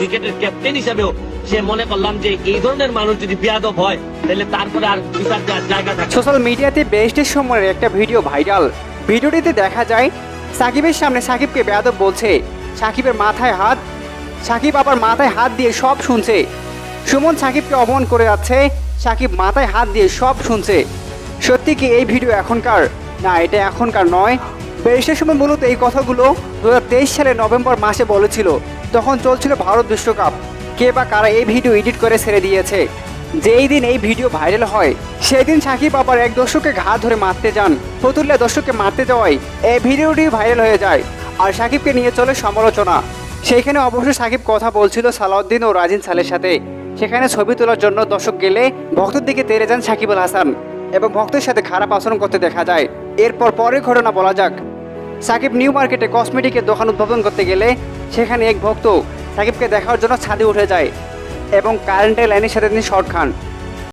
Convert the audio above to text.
ক্রিকেটের ক্যাপ্টেন হিসাবেও সে মনে করলাম যে এই ধরনের মানুষ যদি বিয়াদব হয়, তাহলে তারপরে আর বিচার জায়গা থাকে। সোশ্যাল মিডিয়াতে বেস্টের সময়ের একটা ভিডিও ভাইরাল ভিডিওটিতে দেখা যায়, সাকিবের সামনে সাকিবকে বেয়াদব বলছে। সাকিবের মাথায় হাত, সাকিব আবার মাথায় হাত দিয়ে সব শুনছে। সুমন সাকিবকে অপমান করে যাচ্ছে, সাকিব মাথায় হাত দিয়ে সব শুনছে। সত্যি কি এই ভিডিও এখনকার? না, এটা এখনকার নয়। বেস্টের সময় মূলত এই কথাগুলো দু সালের নভেম্বর মাসে বলেছিল, তখন চলছিল ভারত বিশ্বকাপ। কে বা কারা এই ভিডিও এডিট করে ছেড়ে দিয়েছে? যেই দিন এই ভিডিও ভাইরাল হয়, সেই দিন সাকিব আবার এক দর্শককে ঘা ধরে মারতে যান। ফতুল্লা দর্শককে মারতে যাওয়ায় এই ভিডিওটি ভাইরাল হয়ে যায় আর সাকিবকে নিয়ে চলে সমালোচনা। সেইখানে অবশ্য সাকিব কথা বলছিল সালাউদ্দিন ও রাজিন সালের সাথে। সেখানে ছবি তোলার জন্য দর্শক গেলে ভক্তের দিকে তেরে যান সাকিবুল হাসান এবং ভক্তের সাথে খারাপ আচরণ করতে দেখা যায়। এরপর পরের ঘটনা বলা যাক। সাকিব নিউ মার্কেটে কসমেটিকের দোকান উদ্বোধন করতে গেলে সেখানে এক ভক্ত সাকিবকে দেখার জন্য ছাদে উঠে যায় এবং কারেন্টের লাইনের সাথে তিনি শর্ট খান।